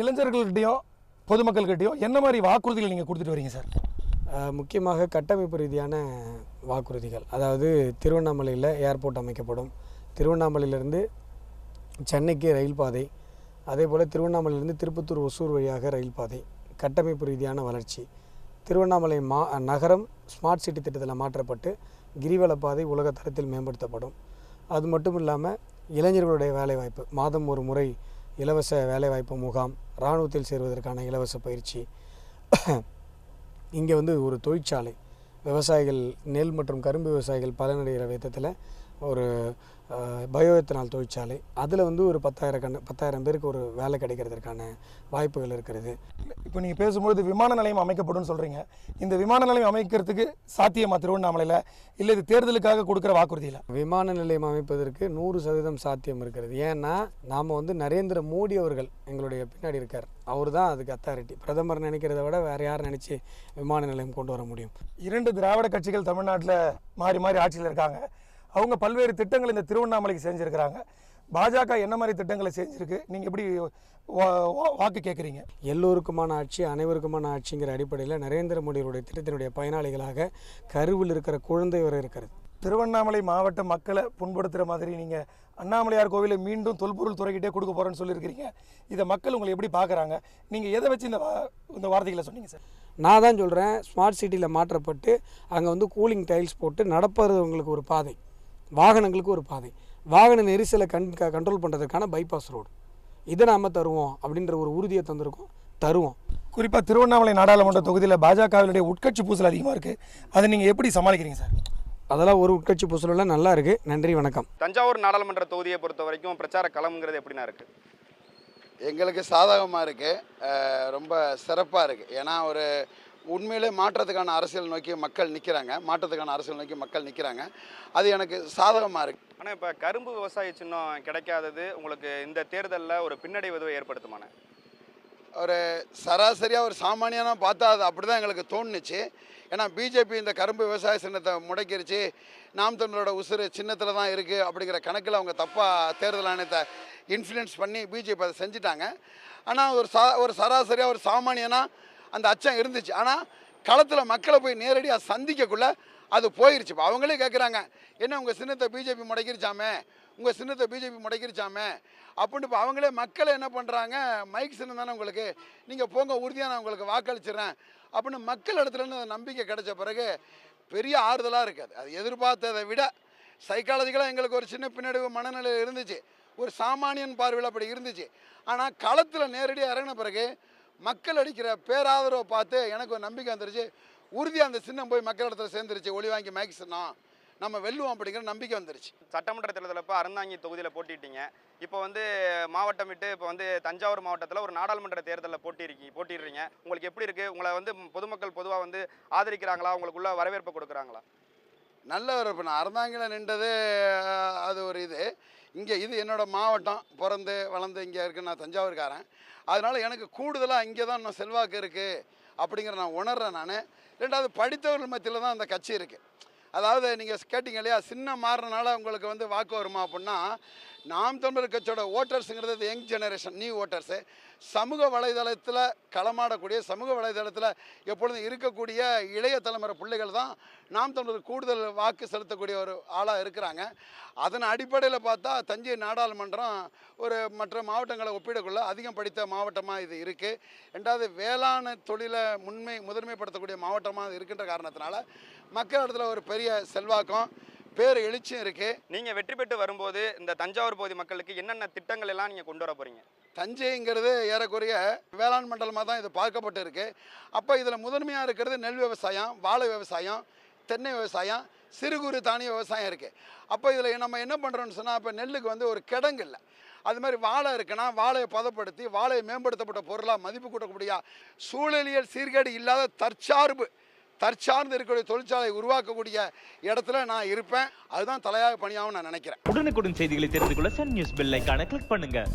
இளைஞர்கள்கிட்டையும் பொதுமக்கள்கிட்டையும் என்ன மாதிரி வாக்குறுதிகள் நீங்கள் கொடுத்துட்டு வரீங்க சார்? முக்கியமாக கட்டமைப்பு ரீதியான வாக்குறுதிகள். அதாவது திருவண்ணாமலையில் ஏர்போர்ட் அமைக்கப்படும். திருவண்ணாமலையிலிருந்து சென்னைக்கு ரயில் பாதை. அதே போல் திருவண்ணாமலையிலிருந்து திருப்பத்தூர் ஒசூர் வழியாக ரயில் பாதை. கட்டமைப்பு ரீதியான வளர்ச்சி. திருவண்ணாமலை மா நகரம் ஸ்மார்ட் சிட்டி திட்டத்தில் மாற்றப்பட்டு கிரிவல பாதை உலக தரத்தில் மேம்படுத்தப்படும். அது மட்டும் இல்லாமல் இளைஞர்களுடைய வேலைவாய்ப்பு. மாதம் ஒரு முறை இலவச வேலைவாய்ப்பு முகாம். இராணுவத்தில் சேருவதற்கான இலவச பயிற்சி. இங்கே வந்து ஒரு தொழிற்சாலை. விவசாயிகள் நெல் மற்றும் கரும்பு விவசாயிகள் பலனடைகிற விதத்தில் ஒரு பயோஎத்தனால் தொழிற்சாலை. அதில் வந்து ஒரு பத்தாயிரம் கண பத்தாயிரம் பேருக்கு ஒரு வேலை கிடைக்கிறதுக்கான வாய்ப்புகள் இருக்கிறது. இப்போ நீங்கள் பேசும்பொழுது விமான நிலையம் அமைக்கப்படும் சொல்கிறீங்க இந்த விமான நிலையம் அமைக்கிறதுக்கு சாத்தியமா திருவண்ணாமலையில்? இல்லை இது தேர்தலுக்காக கொடுக்குற வாக்குறுதியில்? விமான நிலையம் அமைப்பதற்கு நூறு சதவீதம் சாத்தியம் இருக்கிறது. ஏன்னா நாம் வந்து நரேந்திர மோடி அவர்கள் எங்களுடைய பின்னாடி இருக்கார். அவர் தான் அதுக்கு அத்தாரிட்டி பிரதமர் நினைக்கிறத விட வேறு யார் நினச்சி விமான நிலையம் கொண்டு வர முடியும்? இரண்டு திராவிட கட்சிகள் தமிழ்நாட்டில் மாறி மாறி ஆட்சியில் இருக்காங்க. அவங்க பல்வேறு திட்டங்கள் இந்த திருவண்ணாமலைக்கு செஞ்சுருக்கிறாங்க. பாஜக என்ன மாதிரி திட்டங்களை செஞ்சுருக்கு? நீங்கள் எப்படி வாக்கு கேட்குறீங்க எல்லோருக்குமான ஆட்சி அனைவருக்குமான ஆட்சிங்கிற அடிப்படையில் நரேந்திர மோடியுடைய திட்டத்தினுடைய பயனாளிகளாக கருவில் இருக்கிற குழந்தை வரை இருக்கிறது. திருவண்ணாமலை மாவட்ட மக்களை புண்படுத்துகிற மாதிரி நீங்கள் அண்ணாமலையார் கோவிலை மீண்டும் தொல்பொருள் துறைக்கிட்டே கொடுக்க போகிறேன்னு சொல்லியிருக்கிறீங்க. இதை மக்கள் உங்களை எப்படி பார்க்குறாங்க நீங்கள் எதை வச்சு இந்த இந்த வார்த்தைகளை சொன்னீங்க சார்? நான் தான் சொல்கிறேன் ஸ்மார்ட் சிட்டியில் மாற்றப்பட்டு அங்கே வந்து கூலிங் டைல்ஸ் போட்டு நடப்பறவங்களுக்கு ஒரு பாதை. வாகனங்களுக்கு ஒரு பாதை. வாகன நெரிசலை கண் கண்ட்ரோல் பண்ணுறதுக்கான பைபாஸ் ரோடு இதை நாம் தருவோம் அப்படின்ற ஒரு உறுதியை தந்திருக்கோம். தருவோம். குறிப்பாக திருவண்ணாமலை நாடாளுமன்ற தொகுதியில் பாஜகவினுடைய உட்கட்சி பூசல் அதிகமாக இருக்குது அதை நீங்கள் எப்படி சமாளிக்கிறீங்க சார்? அதெல்லாம் ஒரு உட்கட்சி புசலெல்லாம் நல்லா இருக்குது நன்றி வணக்கம். தஞ்சாவூர் நாடாளுமன்ற தொகுதியை பொறுத்த வரைக்கும் பிரச்சார களம்ங்கிறது எப்படிண்ணா இருக்கு? எங்களுக்கு சாதகமாக இருக்குது ரொம்ப சிறப்பாக இருக்குது ஏன்னா ஒரு உண்மையிலே மாற்றத்துக்கான அரசியல் நோக்கி மக்கள் நிற்கிறாங்க மாற்றத்துக்கான அரசியல் நோக்கி மக்கள் நிற்கிறாங்க அது எனக்கு சாதகமாக இருக்குது ஆனால் இப்போ கரும்பு விவசாய சின்னம் கிடைக்காதது உங்களுக்கு இந்த தேர்தலில் ஒரு பின்னடைவு எதுவும் ஏற்படுத்துமாண்ணே? ஒரு சராசரியாக ஒரு சாமானியனா பார்த்தா அது அப்படி தான் எங்களுக்கு தோணுச்சு. ஏன்னா பிஜேபி இந்த கரும்பு விவசாய சின்னத்தை முடக்கிருச்சு. நாம் தமிழரோட உசுறு சின்னத்தில் தான் இருக்குது அப்படிங்கிற கணக்கில் அவங்க தப்பாக தேர்தல் ஆணையத்தை இன்ஃப்ளூயன்ஸ் பண்ணி பிஜேபி அதை செஞ்சுட்டாங்க. ஆனால் ஒரு சா ஒரு சராசரியாக ஒரு சாமானியனா அந்த அச்சம் இருந்துச்சு. ஆனால் களத்தில் மக்களை போய் நேரடியாக சந்திக்கக்குள்ள அது போயிருச்சு. இப்போ அவங்களே கேட்குறாங்க என்ன உங்கள் சின்னத்தை பிஜேபி முடக்கிருச்சாமே? உங்கள் சின்னத்தை பிஜேபி முடக்கிருச்சாமே? அப்படின்னு இப்போ அவங்களே மக்களை என்ன பண்ணுறாங்க மைக் சின்னம் தானே உங்களுக்கு? நீங்கள் போங்க உறுதியாக நான் உங்களுக்கு வாக்களிச்சிடுறேன். அப்படின்னு மக்கள் இடத்துலன்னு அந்த நம்பிக்கை கிடைச்ச பிறகு பெரிய ஆறுதலாக இருக்காது அது. எதிர்பார்த்ததை விட சைக்காலஜிக்கலாக எங்களுக்கு ஒரு சின்ன பின்னடைவு மனநிலை இருந்துச்சு. ஒரு சாமானியன் பார்வையில் அப்படி இருந்துச்சு. ஆனால் களத்தில் நேரடியாக இறங்கின பிறகு மக்கள் அடிக்கிற பேராதரவை பார்த்து எனக்கு ஒரு நம்பிக்கை வந்துருச்சு. உறுதியாக அந்த சின்னம் போய் மக்கள் இடத்துல சேர்ந்துருச்சு. ஒளி வாங்கி சின்னம் நம்ம வெல்லுவோம் அப்படிங்கிற நம்பிக்கை வந்துருச்சு. சட்டமன்ற தேர்தலில் இப்போ அறந்தாங்கி தொகுதியில் போட்டிட்டீங்க. இப்போ வந்து மாவட்டம் விட்டு இப்போ வந்து தஞ்சாவூர் மாவட்டத்தில் ஒரு நாடாளுமன்ற தேர்தலில் போட்டிருக்கீங்க போட்டிடுறீங்க. உங்களுக்கு எப்படி இருக்குது உங்களை வந்து பொதுமக்கள் பொதுவாக வந்து ஆதரிக்கிறாங்களா? உங்களுக்குள்ள வரவேற்பு கொடுக்குறாங்களா? நல்ல ஒரு இப்போ நான் அறந்தாங்கில நின்றது அது ஒரு இது. இங்கே இது என்னோடய மாவட்டம் பிறந்து வளர்ந்து இங்கே இருக்கு நான் தஞ்சாவூர்காரன். அதனால் எனக்கு கூடுதலாக இங்கே தான் இன்னும் செல்வாக்கு இருக்குது அப்படிங்கிற நான் உணர்றேன் நான். ரெண்டாவது படித்தவர்கள் மத்தியில் தான் அந்த கட்சி இருக்குது அதாவது நீங்கள் கேட்டிங்க இல்லையா சின்ன மாறினால உங்களுக்கு வந்து வாக்கு வருமா அப்படின்னா நாம் தமிழர் கட்சியோட ஓட்டர்ஸுங்கிறது யங் ஜெனரேஷன் நியூ ஓட்டர்ஸு சமூக வலைதளத்தில் களமாடக்கூடிய சமூக வலைதளத்தில் எப்பொழுதும் இருக்கக்கூடிய இளைய தலைமுறை பிள்ளைகள் தான் நாம் தமிழர் கூடுதல் வாக்கு செலுத்தக்கூடிய ஒரு ஆளாக இருக்கிறாங்க. அதன் அடிப்படையில் பார்த்தா தஞ்சை நாடாளுமன்றம் ஒரு மற்ற மாவட்டங்களை ஒப்பிடக்குள்ள அதிகம் படித்த மாவட்டமாக இது இருக்குது ரெண்டாவது வேளாண் தொழிலை முன்மை முதன்மைப்படுத்தக்கூடிய மாவட்டமாக இருக்கின்ற காரணத்தினால மக்கள் இடத்துல ஒரு பெரிய செல்வாக்கம் பேர் எழுச்சியும் இருக்குது நீங்கள் வெற்றி பெற்று வரும்போது இந்த தஞ்சாவூர் பகுதி மக்களுக்கு என்னென்ன திட்டங்கள் எல்லாம் நீங்கள் கொண்டு வர போகிறீங்க தஞ்சைங்கிறது ஏறக்குறைய வேளாண் மண்டலமாக தான் இது பார்க்கப்பட்டு இருக்கு அப்போ இதில் முதன்மையாக இருக்கிறது நெல் விவசாயம் வாழை விவசாயம் தென்னை விவசாயம் சிறு குறு தானிய விவசாயம் இருக்குது அப்போ இதில் நம்ம என்ன பண்ணுறோம்னு சொன்னால் இப்போ நெல்லுக்கு வந்து ஒரு கிடங்கு இல்லை. அது மாதிரி வாழை இருக்குன்னா வாழையை பதப்படுத்தி வாழையை மேம்படுத்தப்பட்ட பொருளாக மதிப்பு கூட்டக்கூடிய சூழலியல் சீர்கேடு இல்லாத தற்சார்பு தற்சார்ந்து இருக்கக்கூடிய தொழிற்சாலை உருவாக்கக்கூடிய இடத்துல நான் இருப்பேன். அதுதான் தலையாக பணியாகவும் நான் நினைக்கிறேன். உடனுக்குடன் செய்திகளை தெரிந்து கொள்ள சன் நியூஸ் பெல் கிளிக் பண்ணுங்கள்